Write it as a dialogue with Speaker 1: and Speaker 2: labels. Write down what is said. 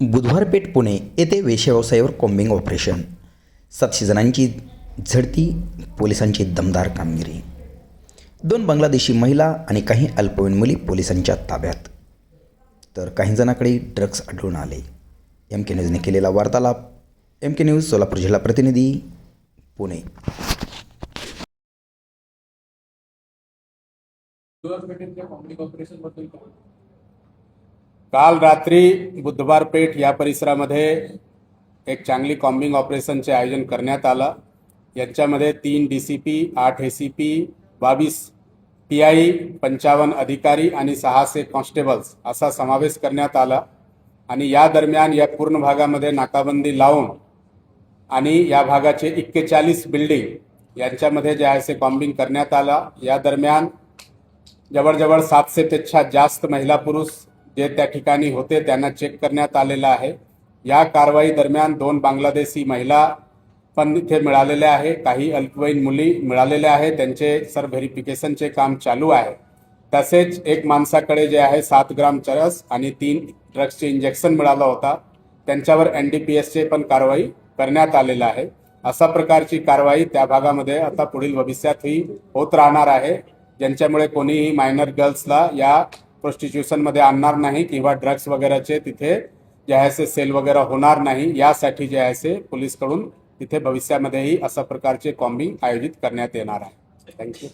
Speaker 1: बुधवारपेठ पुणे येथे वेशव्यवसायावर combing operation सातशे जणांची झडती पोलिसांची दमदार कामगिरी. दोन बांगलादेशी महिला आणि काही अल्पवयीन मुली पोलिसांच्या ताब्यात. तर काही जणांकडे ड्रग्ज आढळून आले. एम के न्यूजने केलेला वार्तालाप. एम के न्यूज सोलापूर जिल्हा प्रतिनिधी पुणे.
Speaker 2: काल रात्री बुधवार पेठ या परिसरामध्ये एक चांगली कॉम्बिंग ऑपरेशनचे आयोजन करण्यात आलं. यांच्यामध्ये तीन डी सी पी आठ ए सी पी बावीस पी आय पंचावन्न अधिकारी आणि सहाशे कॉन्स्टेबल्स असा समावेश करण्यात आला. आणि या दरम्यान या पूर्ण भागामध्ये नाकाबंदी लावून आणि या भागाचे एक्केचाळीस बिल्डिंग यांच्यामध्ये जे आहे ते कॉम्बिंग करण्यात आला. या दरम्यान जवळजवळ सातशेपेक्षा जास्त महिला पुरुष जे त्या ठिकाणी होते त्यांना चेक करण्यात आलेलं आहे. या कारवाई दरम्यान दोन बांगलादेशी महिला पण इथे मिळालेल्या आहे. काही अल्पवयीन मुली मिळालेल्या आहे त्यांचे सर व्हेरिफिकेशनचे काम चालू आहे. तसेच एक माणसाकडे जे आहे सात ग्राम चरस आणि तीन ड्रग्सचे इंजेक्शन मिळाला होता. त्यांच्यावर एन डी पी एसचे पण कारवाई करण्यात आलेलं आहे. अशा प्रकारची कारवाई त्या भागामध्ये आता पुढील भविष्यातही होत राहणार आहे. ज्यांच्यामुळे कोणीही मायनर गर्ल्सला या प्रोस्टिट्यूशनमध्ये आणणार नाही किंवा ड्रग्स वगैरेचे तिथे जे आहे से सेल वगैरे होणार नाही यासाठी जे आहे से पोलीसकडून तिथे भविष्यामध्येही अशा प्रकारचे कॉम्बिंग आयोजित करण्यात येणार आहे. थँक्यू